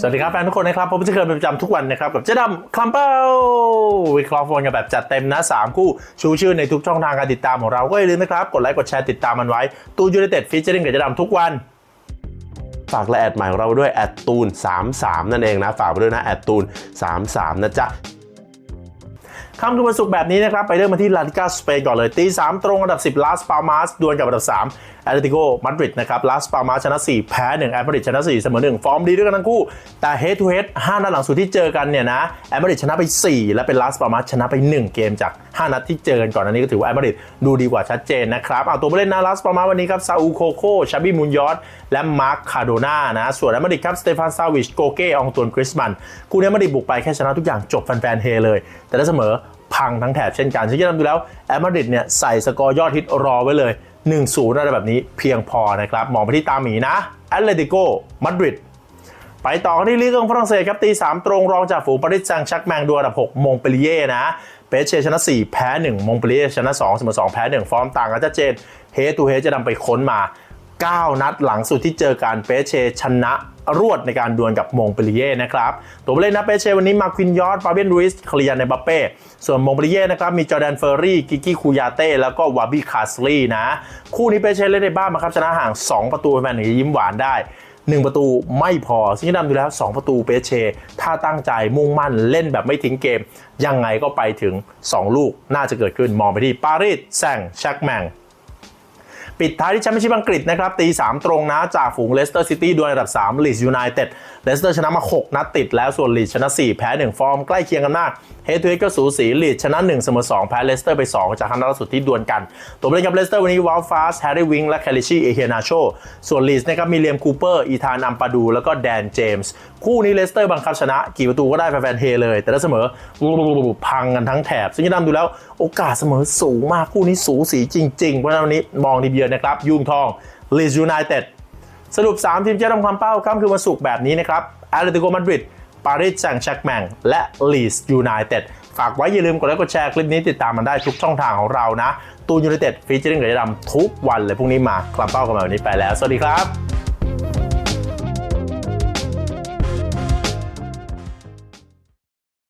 สวัสดีครับแฟนทุกคนนะครับผมจะเคยเป็นประจำทุกวันนะครับ กับเจ๊ดำคลัมเปิลวิเคราะห์ฟุตบอลกันแบบจัดเต็มนะ 3 คู่ชูชื่อในทุกช่องทางการติดตามของเรา ก็อย่าลืมนะครับ กดไลค์กดแชร์ติดตามมันไว้ ตูนยูไนเต็ดฟีเจอริ่งกับเจ๊ดำทุกวันฝากและแอดใหม่ของเราด้วยแอดตูน 33 นั่นเองนะ ฝากไปด้วยนะแอดตูน 33 นะจ๊ะ ค่ำคืนวันศุกร์แบบนี้นะครับ ไปเริ่มมาที่ลาลิกาสเปนก่อนเลยตี3ตรงอันดับ 10ลาสปามาสดวลกับอันดับ3แอตเลติโกมาดริดนะครับลาสปามาสชนะ 4 แพ้1แอตมาดริดชนะ 4 เสมอ 1 ฟอร์มดีด้วยกันทั้งคู่ แต่เฮดทูเฮด5นัดหลังสุดที่เจอกันเนี่ยนะแอตมาดริดชนะไป 4 และเป็นลาสปามาสชนะไป 1 เกมจาก 5 นัดที่เจอกันก่อนอันนี้ก็ถือว่าแอตมาดริดดูดีกว่าชัดเจนนะครับเอาตัวผู้เล่นนะลาสปามาสวันนี้ครับซาอูโคโคชาบิมุนยอสและมาร์คคาโดนานะส่วนแอตมาดริดครับสเตฟานซาวิชโกเก้อองตวนคริสมันคู่นี้แอตมาดริดบุกไปแค่ชนะทุกอย่างจบแฟนๆเฮเลย แต่ถ้าเสมอ พังทั้งแถบเช่นกันซึ่งจะทำดูแล้วแอตมาดริดเนี่ยใส่สกอร์ยอดฮิตรอไว้เลย 1-0อะไรแบบนี้เพียงพอนะครับมองไปที่ตาหมีนะแอตเลติโกมาดริดไปต่อกันที่ลีกของฝรั่งเศสครับตี3ตรงรองจากฝูงปารีสแซงต์แชักแมงดวลอันดับ 6 มงเปลีเย่นะเปเชชนะ 4 แพ้ 1 มงเปลีเย่ชนะ 2 เสมอ 2 แพ้ 1 ฟอร์มต่างกันชัดเจนเฮตูเฮจะนำไปค้นมา 9 นัดหลังสุดที่เจอกันเปเชชนะ รวดในการดวลกับมงเปลีเย่นะครับ ตัวผู้เล่นนะเปเชวันนี้มาควินยอร์ดฟาเบียนรูิสเคลียร์ในบัปเป้ส่วนมงเปลีเย่นะครับมีจอแดนเฟอร์รี่กิกกี้คูยาเต้แล้วก็วาบี้คาสลีนะ คู่นี้เปเชเล่นในบ้านมาครับชนะห่าง 2 ประตูแฟนๆถึงยิ้มหวานได้1ประตูไม่พอซึ่งนำดูแล้ว 2 ประตูเปเช ถ้าตั้งใจมุ่งมั่นเล่นแบบไม่ทิ้งเกม ยังไงก็ไปถึง 2 ลูกน่าจะเกิดขึ้นมองไปที่ปารีสแซงแชักแมง ปิดท้ายที่แชมเปี้ยนชิพอังกฤษนะครับตี3ตรงนะจากฝูงเลสเตอร์ซิตี้ดวลอันดับ3ลีดยูไนเต็ดเลสเตอร์ชนะมา 6 นัดติดแล้วส่วนลีดชนะ 4 แพ้ 1 ฟอร์มใกล้เคียงกันมากเฮดทูเฮดก็สูสีลีดชนะ1เสมอ2แพ้เลสเตอร์ไป 2 จากครั้งล่าสุดที่ดวลกัน ตัวเล่นกับเลสเตอร์วันนี้วอลฟาสแฮร์รี่วิงและแคลิชีเอเฮนาโชส่วนลีดนะครับมีเลียมคูเปอร์อีธานอัมปาดู แล้วก็แดนเจมส์คู่นี้เลสเตอร์บังคับชนะ กี่ประตูก็ได้แฟนเฮเลย แต่ถ้าเสมอพังกันทั้งแถบซึ่งจะนำดูแล้วโอกาสเสมอสูงมากคู่นี้สูสีจริงๆเพราะฉะนั้นวันนี้มองทีเดียวนะครับยุงทองลีสยูไนเต็ดสรุป 3 ทีมจะทำความเป้าค่ำคือวันศุกร์แบบนี้นะครับแอตเลติโกมาดริดปารีสแซงต์แชร์กแมงและลีสยูไนเต็ดฝากไว้อย่าลืมกดไลค์กดแชร์คลิปนี้ติดตามมันได้ทุกช่องทางของเรานะ ตูนยูไนเต็ดฟีเจอริ่งกับยดำทุกวันเลยพรุ่งนี้มาคลำเป้ากันมาวันนี้ไปแล้ว สวัสดีครับ